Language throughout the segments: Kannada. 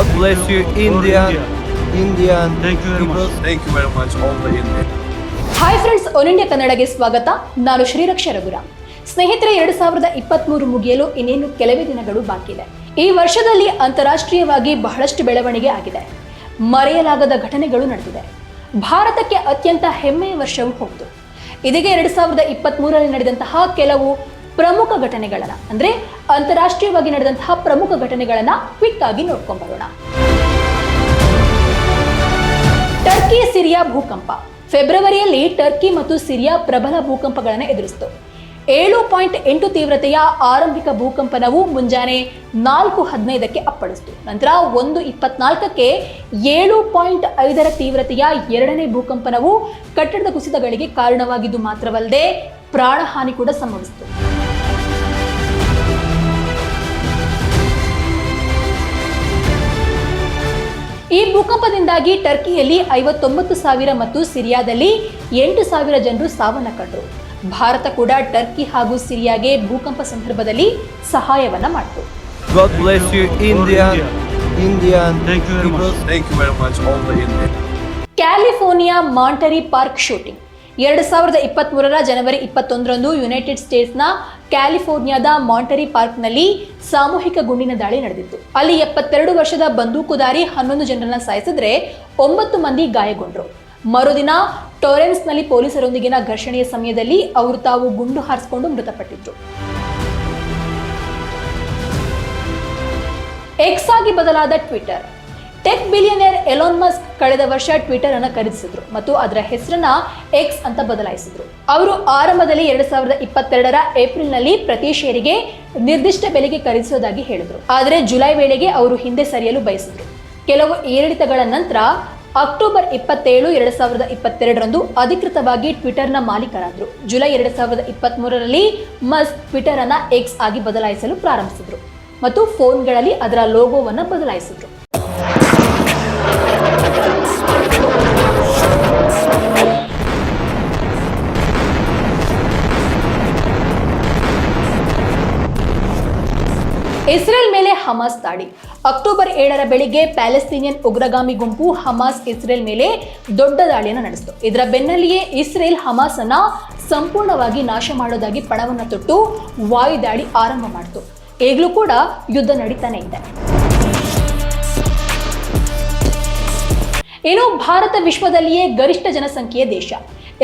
God bless you, India. Indian Thank you very much. Thank you very much, all the Indian. Hi friends one India ಕನ್ನಡಗೆ ಸ್ವಾಗತ. ನಾನು ಶ್ರೀರಕ್ಷ ರಘುರಾಮ್ ಸ್ನೇಹಿತರೆ ಎರಡು ಸಾವಿರದ ಇಪ್ಪತ್ತ್ಮೂರು ಮುಗಿಯಲು ಇನ್ನೇನು ಕೆಲವೇ ದಿನಗಳು ಬಾಕಿ ಇದೆ. ಈ ವರ್ಷದಲ್ಲಿ ಅಂತಾರಾಷ್ಟ್ರೀಯವಾಗಿ ಬಹಳಷ್ಟು ಬೆಳವಣಿಗೆ ಆಗಿದೆ. ಮರೆಯಲಾಗದ ಘಟನೆಗಳು ನಡೆದಿದೆ. ಭಾರತಕ್ಕೆ ಅತ್ಯಂತ ಹೆಮ್ಮೆಯ ವರ್ಷವೂ ಹೌದು ಇದೀಗ ಎರಡು ಸಾವಿರದ ಇಪ್ಪತ್ತ್ಮೂರರಲ್ಲಿ ನಡೆದಂತಹ ಕೆಲವು ಪ್ರಮುಖ ಘಟನೆಗಳನ್ನ, ಅಂದ್ರೆ ಅಂತಾರಾಷ್ಟ್ರೀಯವಾಗಿ ನಡೆದಂತಹ ಪ್ರಮುಖ ಘಟನೆಗಳನ್ನ ಕ್ವಿಕ್ ಆಗಿ ನೋಡ್ಕೊಂಡ್ ಬರೋಣ ಟರ್ಕಿ, ಸಿರಿಯಾ ಭೂಕಂಪ. ಫೆಬ್ರವರಿಯಲ್ಲಿ ಟರ್ಕಿ ಮತ್ತು ಸಿರಿಯಾ ಪ್ರಬಲ ಭೂಕಂಪಗಳನ್ನು ಎದುರಿಸಿತು. ಏಳು ಪಾಯಿಂಟ್ ಎಂಟು ತೀವ್ರತೆಯ ಆರಂಭಿಕ ಭೂಕಂಪನವು ಮುಂಜಾನೆ ನಾಲ್ಕು ಹದಿನೈದಕ್ಕೆ ಅಪ್ಪಳಿಸಿತು. ನಂತರ ಒಂದು ಇಪ್ಪತ್ನಾಲ್ಕಕ್ಕೆ ಏಳು ಪಾಯಿಂಟ್ ಐದರ ತೀವ್ರತೆಯ ಎರಡನೇ ಭೂಕಂಪನವು ಕಟ್ಟಡದ ಕುಸಿತಗಳಿಗೆ ಕಾರಣವಾಗಿದ್ದು ಮಾತ್ರವಲ್ಲದೆ ಪ್ರಾಣಹಾನಿ ಕೂಡ ಸಂಭವಿಸಿತು. ಈ ಭೂಕಂಪದಿಂದಾಗಿ ಟರ್ಕಿಯಲ್ಲಿ ಐವತ್ತೊಂಬತ್ತು ಸಾವಿರ ಮತ್ತು ಸಿರಿಯಾದಲ್ಲಿ ಎಂಟು ಸಾವಿರ ಜನರು ಸಾವನ್ನಪ್ಪಿಕೊಂಡರು ಭಾರತ ಕೂಡ ಟರ್ಕಿ ಹಾಗೂ ಸಿರಿಯಾಗೆ ಭೂಕಂಪ ಸಂದರ್ಭದಲ್ಲಿ ಸಹಾಯವನ್ನ ಮಾಡಿತು God bless you, India. India. Indian Thank you very people. much. Thank you very much, all the Indian. California Monterey park shooting ಎರಡು ಸಾವಿರದ ಇಪ್ಪತ್ತ್ಮೂರರ ಜನವರಿ ಇಪ್ಪತ್ತೊಂದರಂದು ಯುನೈಟೆಡ್ ಸ್ಟೇಟ್ಸ್ನ ಕ್ಯಾಲಿಫೋರ್ನಿಯಾದ ಮಾಂಟರಿ ಪಾರ್ಕ್ನಲ್ಲಿ ಸಾಮೂಹಿಕ ಗುಂಡಿನ ದಾಳಿ ನಡೆದಿತ್ತು. ಅಲ್ಲಿ ಎಪ್ಪತ್ತೆರಡು ವರ್ಷದ ಬಂದೂಕುದಾರಿ ಹನ್ನೊಂದು ಜನರನ್ನ ಸಾಯಿಸಿದ್ರೆ ಒಂಬತ್ತು ಮಂದಿ ಗಾಯಗೊಂಡರು. ಮರುದಿನ ಟೊರೆನ್ಸ್ನಲ್ಲಿ ಪೊಲೀಸರೊಂದಿಗಿನ ಘರ್ಷಣೆಯ ಸಮಯದಲ್ಲಿ ಅವರು ತಾವು ಗುಂಡು ಹಾರಿಸಿಕೊಂಡು ಮೃತಪಟ್ಟಿದ್ರು. ಎಕ್ಸ್ ಆಗಿ ಬದಲಾದ Twitter tech billionaire Elon Musk ಕಳೆದ ವರ್ಷ ಟ್ವಿಟರ್ ಅನ್ನು ಖರೀದಿಸಿದ್ರು ಮತ್ತು ಅದರ ಹೆಸರನ್ನ ಎಕ್ಸ್ ಅಂತ ಬದಲಾಯಿಸಿದ್ರು. ಅವರು ಆರಂಭದಲ್ಲಿ ಎರಡ್ ಸಾವಿರದ ಇಪ್ಪತ್ತೆರಡರ ಏಪ್ರಿಲ್ನಲ್ಲಿ ಪ್ರತಿ ಷೇರಿಗೆ ನಿರ್ದಿಷ್ಟ ಬೆಲೆಗೆ ಖರೀದಿಸೋದಾಗಿ ಹೇಳಿದ್ರು. ಆದರೆ ಜುಲೈ ವೇಳೆಗೆ ಅವರು ಹಿಂದೆ ಸರಿಯಲು ಬಯಸಿದ್ರು. ಕೆಲವು ಏರಿಳಿತಗಳ ನಂತರ ಅಕ್ಟೋಬರ್ ಇಪ್ಪತ್ತೇಳು ಎರಡ್ ಸಾವಿರದ ಇಪ್ಪತ್ತೆರಡರಂದು ಅಧಿಕೃತವಾಗಿ ಟ್ವಿಟರ್ನ ಮಾಲೀಕರಾದರು. ಜುಲೈ ಎರಡ್ ಸಾವಿರದ ಇಪ್ಪತ್ತ್ಮೂರರಲ್ಲಿ ಮಸ್ಕ್ ಟ್ವಿಟರ್ ಅನ್ನ ಎಕ್ಸ್ ಆಗಿ ಬದಲಾಯಿಸಲು ಪ್ರಾರಂಭಿಸಿದ್ರು ಮತ್ತು ಫೋನ್ಗಳಲ್ಲಿ ಅದರ ಲೋಗೋವನ್ನು ಬದಲಾಯಿಸಿದ್ರು. ಇಸ್ರೇಲ್ ಮೇಲೆ ಹಮಾಸ್ ದಾಳಿ. ಅಕ್ಟೋಬರ್ ಏಳರ ಬೆಳಿಗ್ಗೆ ಪ್ಯಾಲೆಸ್ತೀನಿಯನ್ ಉಗ್ರಗಾಮಿ ಗುಂಪು ಹಮಾಸ್ ಇಸ್ರೇಲ್ ಮೇಲೆ ದೊಡ್ಡ ದಾಳಿಯನ್ನು ನಡೆಸಿತು. ಇದರ ಬೆನ್ನಲ್ಲಿಯೇ ಇಸ್ರೇಲ್ ಹಮಾಸ್ ಅನ್ನ ಸಂಪೂರ್ಣವಾಗಿ ನಾಶ ಮಾಡೋದಾಗಿ ಪಣವನ್ನು ತೊಟ್ಟು ವಾಯುದಾಳಿ ಆರಂಭ ಮಾಡಿತು. ಈಗಲೂ ಕೂಡ ಯುದ್ಧ ನಡೀತಾನೆ ಇದೆ. ಇನ್ನು ಭಾರತ ವಿಶ್ವದಲ್ಲಿಯೇ ಗರಿಷ್ಠ ಜನಸಂಖ್ಯೆಯ ದೇಶ.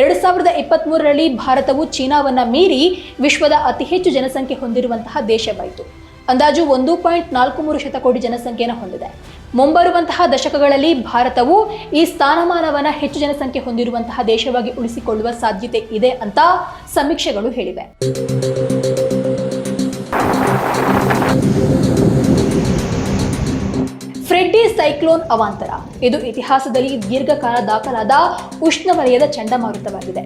ಎರಡು ಸಾವಿರದ ಇಪ್ಪತ್ತ್ಮೂರರಲ್ಲಿ ಭಾರತವು ಚೀನಾವನ್ನ ಮೀರಿ ವಿಶ್ವದ ಅತಿ ಹೆಚ್ಚು ಜನಸಂಖ್ಯೆ ಹೊಂದಿರುವಂತಹ ದೇಶವಾಯಿತು. ಅಂದಾಜು ಒಂದು ಪಾಯಿಂಟ್ ನಾಲ್ಕು ಮೂರು ಶತಕೋಟಿ ಜನಸಂಖ್ಯೆಯನ್ನು ಹೊಂದಿದೆ. ಮುಂಬರುವಂತಹ ದಶಕಗಳಲ್ಲಿ ಭಾರತವು ಈ ಸ್ಥಾನಮಾನವನ್ನು ಹೆಚ್ಚು ಜನಸಂಖ್ಯೆ ಹೊಂದಿರುವಂತಹ ದೇಶವಾಗಿ ಉಳಿಸಿಕೊಳ್ಳುವ ಸಾಧ್ಯತೆ ಇದೆ ಅಂತ ಸಮೀಕ್ಷೆಗಳು ಹೇಳಿವೆ. ಫ್ರೆಡ್ಡಿ ಸೈಕ್ಲೋನ್ ಅವಾಂತರ. ಇದು ಇತಿಹಾಸದಲ್ಲಿ ದೀರ್ಘಕಾಲ ದಾಖಲಾದ ಉಷ್ಣವಲಯದ ಚಂಡಮಾರುತವಾಗಿದೆ.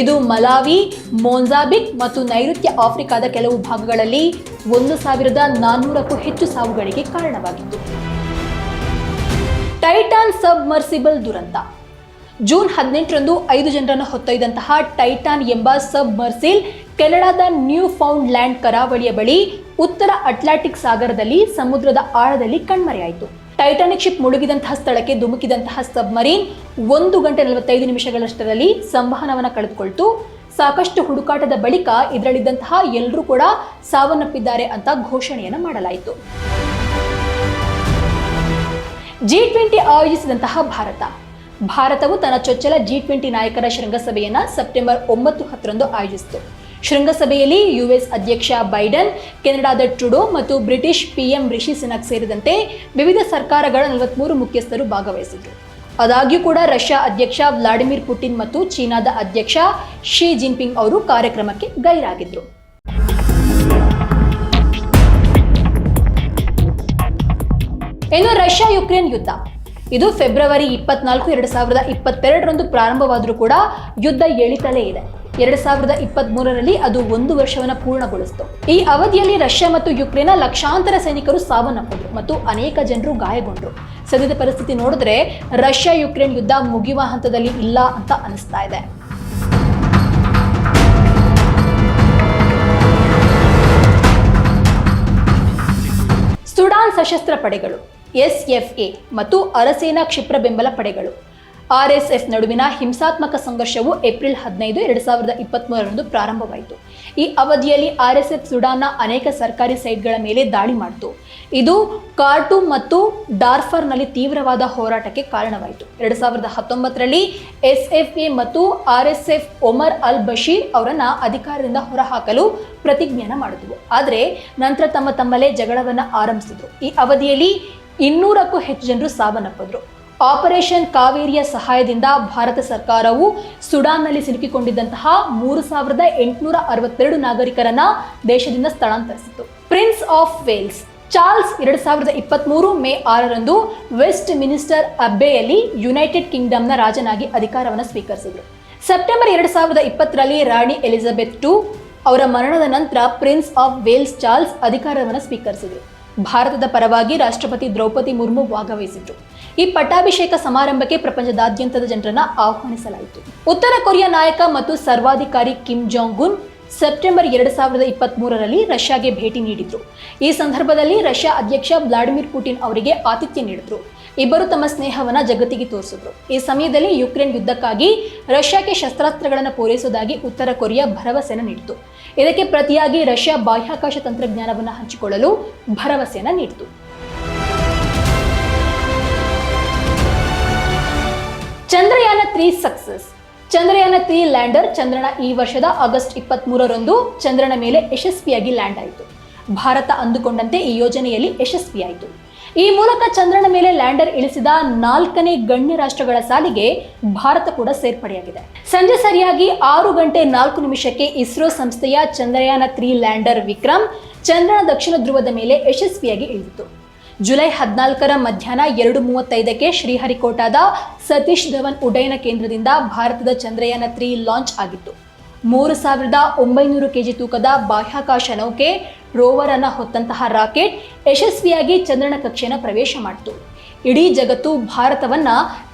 ಇದು ಮಲಾವಿ ಮೋನ್ಜಾಬಿಕ್ ಮತ್ತು ನೈಋತ್ಯ ಆಫ್ರಿಕಾದ ಕೆಲವು ಭಾಗಗಳಲ್ಲಿ ಒಂದು ಸಾವಿರದ ನಾನ್ನೂರಕ್ಕೂ ಹೆಚ್ಚು ಸಾವುಗಳಿಗೆ ಕಾರಣವಾಗಿತ್ತು. ಟೈಟಾನ್ ಸಬ್ಮರ್ಸಿಬಲ್ ದುರಂತ. ಜೂನ್ ಹದಿನೆಂಟರಂದು ಐದು ಜನರನ್ನು ಹೊತ್ತೊಯ್ದಂತಹ ಟೈಟಾನ್ ಎಂಬ ಸಬ್ಮರ್ಸಿಲ್ ಕೆನಡಾದ ನ್ಯೂ ಫೌಂಡ್ ಲ್ಯಾಂಡ್ ಕರಾವಳಿಯ ಬಳಿ ಉತ್ತರ ಅಟ್ಲಾಂಟಿಕ್ ಸಾಗರದಲ್ಲಿ ಸಮುದ್ರದ ಆಳದಲ್ಲಿ ಕಣ್ಮರೆಯಾಯಿತು. ಟೈಟಾನಿಕ್ ಶಿಪ್ ಮುಳುಗಿದಂತಹ ಸ್ಥಳಕ್ಕೆ ಧುಮುಕಿದಂತಹ ಸಬ್ಮರೀನ್ ಒಂದು ಗಂಟೆ ನಲವತ್ತೈದು ನಿಮಿಷಗಳಷ್ಟರಲ್ಲಿ ಸಂವಹನವನ್ನು ಕಳೆದುಕೊಳ್ತು. ಸಾಕಷ್ಟು ಹುಡುಕಾಟದ ಬಳಿಕ ಇದರಲ್ಲಿದ್ದಂತಹ ಎಲ್ಲರೂ ಕೂಡ ಸಾವನ್ನಪ್ಪಿದ್ದಾರೆ ಅಂತ ಘೋಷಣೆಯನ್ನು ಮಾಡಲಾಯಿತು. ಜಿ ಟ್ವೆಂಟಿ ಆಯೋಜಿಸಿದಂತಹ ಭಾರತ. ಭಾರತವು ತನ್ನ ಚೊಚ್ಚಲ ಜಿ ಟ್ವೆಂಟಿ ನಾಯಕರ ಶೃಂಗಸಭೆಯನ್ನು ಸೆಪ್ಟೆಂಬರ್ ಒಂಬತ್ತು ಹತ್ತರಂದು ಆಯೋಜಿಸಿತು. ಶೃಂಗಸಭೆಯಲ್ಲಿ ಯುಎಸ್ ಅಧ್ಯಕ್ಷ ಬೈಡನ್, ಕೆನಡಾದ ಟ್ರುಡೋ ಮತ್ತು ಬ್ರಿಟಿಷ್ ಪಿಎಂ ರಿಷಿ ಸಿನಕ್ ಸೇರಿದಂತೆ ವಿವಿಧ ಸರ್ಕಾರಗಳ ನಲವತ್ಮೂರು ಮುಖ್ಯಸ್ಥರು ಭಾಗವಹಿಸಿದ್ರು. ಆದಾಗ್ಯೂ ಕೂಡ ರಷ್ಯಾ ಅಧ್ಯಕ್ಷ ವ್ಲಾಡಿಮಿರ್ ಪುಟಿನ್ ಮತ್ತು ಚೀನಾದ ಅಧ್ಯಕ್ಷ ಶಿ ಜಿನ್ಪಿಂಗ್ ಅವರು ಕಾರ್ಯಕ್ರಮಕ್ಕೆ ಗೈರಾಗಿದ್ರು. ಇನ್ನು ರಷ್ಯಾ ಯುಕ್ರೇನ್ ಯುದ್ಧ. ಇದು ಫೆಬ್ರವರಿ ಇಪ್ಪತ್ನಾಲ್ಕು, ಎರಡು ಸಾವಿರದ ಇಪ್ಪತ್ತೆರಡರಂದು ಪ್ರಾರಂಭವಾದರೂ ಕೂಡ ಯುದ್ಧ ಎಳಿತಲೇ ಇದೆ. ಎರಡು ಸಾವಿರದ ಇಪ್ಪತ್ತ್ ಮೂರರಲ್ಲಿ ಅದು ಒಂದು ವರ್ಷವನ್ನು ಪೂರ್ಣಗೊಳಿಸಿತು. ಈ ಅವಧಿಯಲ್ಲಿ ರಷ್ಯಾ ಮತ್ತು ಯುಕ್ರೇನ್ನ ಲಕ್ಷಾಂತರ ಸೈನಿಕರು ಸಾವನ್ನಪ್ಪಿದ್ರು ಮತ್ತು ಅನೇಕ ಜನರು ಗಾಯಗೊಂಡರು. ಸದ್ಯದ ಪರಿಸ್ಥಿತಿ ನೋಡಿದ್ರೆ ರಷ್ಯಾ ಯುಕ್ರೇನ್ ಯುದ್ಧ ಮುಗಿಯುವ ಹಂತದಲ್ಲಿ ಇಲ್ಲ ಅಂತ ಅನಿಸ್ತಾ ಇದೆ. ಸುಡಾನ್ ಸಶಸ್ತ್ರ ಪಡೆಗಳು ಎಸ್ಎಫ್ಎ ಮತ್ತು ಅರಸೇನಾ ಕ್ಷಿಪ್ರ ಬೆಂಬಲ ಪಡೆಗಳು. ಆರ್ಎಸ್ಎಫ್ ನಡುವಿನ ಹಿಂಸಾತ್ಮಕ ಸಂಘರ್ಷವು ಏಪ್ರಿಲ್ ಹದಿನೈದು, ಎರಡು ಸಾವಿರದ ಇಪ್ಪತ್ತ್ಮೂರರಂದು ಪ್ರಾರಂಭವಾಯಿತು. ಈ ಅವಧಿಯಲ್ಲಿ ಆರ್ಎಸ್ಎಫ್ ಸುಡಾನ್ನ ಅನೇಕ ಸರ್ಕಾರಿ ಸೈಟ್ಗಳ ಮೇಲೆ ದಾಳಿ ಮಾಡಿತು. ಇದು ಕಾರ್ಟೂಮ್ ಮತ್ತು ಡಾರ್ಫರ್ನಲ್ಲಿ ತೀವ್ರವಾದ ಹೋರಾಟಕ್ಕೆ ಕಾರಣವಾಯಿತು. ಎರಡು ಸಾವಿರದ ಹತ್ತೊಂಬತ್ತರಲ್ಲಿ ಎಸ್ಎಫ್ಎ ಮತ್ತು ಆರ್ಎಸ್ಎಫ್ ಒಮರ್ ಅಲ್ ಬಶೀರ್ ಅವರನ್ನು ಅಧಿಕಾರದಿಂದ ಹೊರಹಾಕಲು ಪ್ರತಿಜ್ಞಾನ ಮಾಡಿದವು ಆದರೆ ನಂತರ ತಮ್ಮ ತಮ್ಮಲ್ಲೇ ಜಗಳವನ್ನು ಆರಂಭಿಸಿದರು. ಈ ಅವಧಿಯಲ್ಲಿ ಇನ್ನೂರಕ್ಕೂ ಹೆಚ್ಚು ಜನರು ಸಾವನ್ನಪ್ಪಿದ್ರು. ಆಪರೇಷನ್ ಕಾವೇರಿಯ ಸಹಾಯದಿಂದ ಭಾರತ ಸರ್ಕಾರವು ಸುಡಾನ್ನಲ್ಲಿ ಸಿಲುಕಿಕೊಂಡಿದ್ದಂತಹ ಮೂರು ಸಾವಿರದ ಎಂಟುನೂರ ಅರವತ್ತೆರಡು ನಾಗರಿಕರನ್ನ ದೇಶದಿಂದ ಸ್ಥಳಾಂತರಿಸಿತು ಪ್ರಿನ್ಸ್ ಆಫ್ ವೇಲ್ಸ್, ಚಾರ್ಲ್ಸ್ ಎರಡು ಸಾವಿರದ ಇಪ್ಪತ್ತ್ಮೂರು ಮೇ ಆರರಂದು ವೆಸ್ಟ್ ಮಿನಿಸ್ಟರ್ ಅಬ್ಬೆಯಲ್ಲಿ ಯುನೈಟೆಡ್ ಕಿಂಗ್ಡಮ್ನ ರಾಜನಾಗಿ ಅಧಿಕಾರವನ್ನು ಸ್ವೀಕರಿಸಿದರು. ಸೆಪ್ಟೆಂಬರ್ ಎರಡು ಸಾವಿರದ ಇಪ್ಪತ್ತರಲ್ಲಿ ರಾಣಿ ಎಲಿಜಬೆತ್ ಟು ಅವರ ಮರಣದ ನಂತರ ಪ್ರಿನ್ಸ್ ಆಫ್ ವೇಲ್ಸ್ ಚಾರ್ಲ್ಸ್ ಅಧಿಕಾರವನ್ನು ಸ್ವೀಕರಿಸಿದರು. ಭಾರತದ ಪರವಾಗಿ ರಾಷ್ಟ್ರಪತಿ ದ್ರೌಪದಿ ಮುರ್ಮು ಭಾಗವಹಿಸಿದ್ರು ಈ ಪಟ್ಟಾಭಿಷೇಕ ಸಮಾರಂಭಕ್ಕೆ ಪ್ರಪಂಚದಾದ್ಯಂತದ ಜನರನ್ನ ಆಹ್ವಾನಿಸಲಾಯಿತು. ಉತ್ತರ ಕೊರಿಯಾ ನಾಯಕ ಮತ್ತು ಸರ್ವಾಧಿಕಾರಿ ಕಿಮ್ ಜಾಂಗ್ ಸೆಪ್ಟೆಂಬರ್ ಎರಡು ಸಾವಿರದ ಇಪ್ಪತ್ತ್ ಮೂರರಲ್ಲಿ ರಷ್ಯಾಗೆ ಭೇಟಿ ನೀಡಿದ್ರು. ಈ ಸಂದರ್ಭದಲ್ಲಿ ರಷ್ಯಾ ಅಧ್ಯಕ್ಷ ವ್ಲಾಡಿಮಿರ್ ಪುಟಿನ್ ಅವರಿಗೆ ಆತಿಥ್ಯ ನೀಡಿದ್ರು. ಇಬ್ಬರು ತಮ್ಮ ಸ್ನೇಹವನ್ನ ಜಗತ್ತಿಗೆ ತೋರಿಸಿದ್ರು. ಈ ಸಮಯದಲ್ಲಿ ಯುಕ್ರೇನ್ ಯುದ್ಧಕ್ಕಾಗಿ ರಷ್ಯಾಕ್ಕೆ ಶಸ್ತ್ರಾಸ್ತ್ರಗಳನ್ನು ಪೂರೈಸುವುದಾಗಿ ಉತ್ತರ ಕೊರಿಯಾ ಭರವಸೆಯನ್ನು ನೀಡಿತು. ಇದಕ್ಕೆ ಪ್ರತಿಯಾಗಿ ರಷ್ಯಾ ಬಾಹ್ಯಾಕಾಶ ತಂತ್ರಜ್ಞಾನವನ್ನು ಹಂಚಿಕೊಳ್ಳಲು ಭರವಸೆಯನ್ನು ನೀಡಿತು. Chandrayaan three success. Chandrayaan three lander ಚಂದ್ರನ ಈ ವರ್ಷದ ಆಗಸ್ಟ್ ಇಪ್ಪತ್ತ್ ಮೂರರಂದು ಚಂದ್ರನ ಮೇಲೆ ಯಶಸ್ವಿಯಾಗಿ ಲ್ಯಾಂಡ್ ಆಯಿತು. ಭಾರತ ಅಂದುಕೊಂಡಂತೆ ಈ ಯೋಜನೆಯಲ್ಲಿ ಯಶಸ್ವಿಯಾಯಿತು. ಈ ಮೂಲಕ ಚಂದ್ರನ ಮೇಲೆ ಲ್ಯಾಂಡರ್ ಇಳಿಸಿದ ನಾಲ್ಕನೇ ಗಣ್ಯ ರಾಷ್ಟ್ರಗಳ ಸಾಲಿಗೆ ಭಾರತ ಕೂಡ ಸೇರ್ಪಡೆಯಾಗಿದೆ. ಸಂಜೆ ಸರಿಯಾಗಿ ಆರು ಗಂಟೆ ನಾಲ್ಕು ನಿಮಿಷಕ್ಕೆ ಇಸ್ರೋ ಸಂಸ್ಥೆಯ ಚಂದ್ರಯಾನ ತ್ರೀ ಲ್ಯಾಂಡರ್ ವಿಕ್ರಮ್ ಚಂದ್ರನ ದಕ್ಷಿಣ ಧ್ರುವದ ಮೇಲೆ ಯಶಸ್ವಿಯಾಗಿ ಇಳಿದಿತು ಜುಲೈ ಹದಿನಾಲ್ಕರ ಮಧ್ಯಾಹ್ನ ಎರಡು ಮೂವತ್ತೈದಕ್ಕೆ ಶ್ರೀಹರಿಕೋಟಾದ ಸತೀಶ್ ಧವನ್ ಉಡ್ಡಯನ ಕೇಂದ್ರದಿಂದ ಭಾರತದ ಚಂದ್ರಯಾನ ತ್ರೀ ಲಾಂಚ್ ಆಗಿತ್ತು. ಮೂರು ಸಾವಿರದ ಒಂಬೈನೂರು ಕೆಜಿ ತೂಕದ ಬಾಹ್ಯಾಕಾಶ ನೌಕೆ, ರೋವರ್ ಅನ್ನು ಹೊತ್ತಂತಹ ರಾಕೆಟ್ ಯಶಸ್ವಿಯಾಗಿ ಚಂದ್ರನ ಕಕ್ಷೆಯನ್ನು ಪ್ರವೇಶ ಮಾಡಿತು. ಇಡೀ ಜಗತ್ತು ಭಾರತವನ್ನ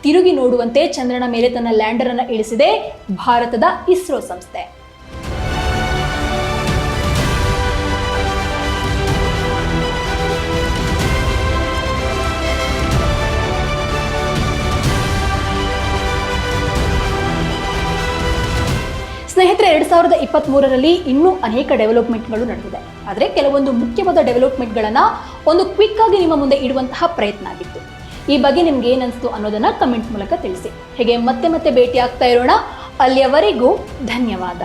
ತಿರುಗಿ ನೋಡುವಂತೆ ಚಂದ್ರನ ಮೇಲೆ ತನ್ನ ಲ್ಯಾಂಡರ್ ಅನ್ನು ಇಳಿಸಿದೆ ಭಾರತದ ಇಸ್ರೋ ಸಂಸ್ಥೆ. ಸ್ನೇಹಿತರೆ, ಎರಡು ಸಾವಿರದ ಇಪ್ಪತ್ತ್ ಮೂರರಲ್ಲಿ ಇನ್ನೂ ಅನೇಕ ಡೆವಲಪ್ಮೆಂಟ್ಗಳು ನಡೆದಿದೆ. ಆದರೆ ಕೆಲವೊಂದು ಮುಖ್ಯವಾದ ಡೆವಲಪ್ಮೆಂಟ್ಗಳನ್ನು ಒಂದು ಕ್ವಿಕ್ ಆಗಿ ನಿಮ್ಮ ಮುಂದೆ ಇಡುವಂತಹ ಪ್ರಯತ್ನ ಆಗಿತ್ತು. ಈ ಬಗ್ಗೆ ನಿಮ್ಗೆ ಏನಿಸ್ತು ಅನ್ನೋದನ್ನ ಕಮೆಂಟ್ ಮೂಲಕ ತಿಳಿಸಿ. ಹೇಗೆ ಮತ್ತೆ ಮತ್ತೆ ಭೇಟಿ ಆಗ್ತಾ ಇರೋಣ. ಅಲ್ಲಿಯವರೆಗೂ ಧನ್ಯವಾದ.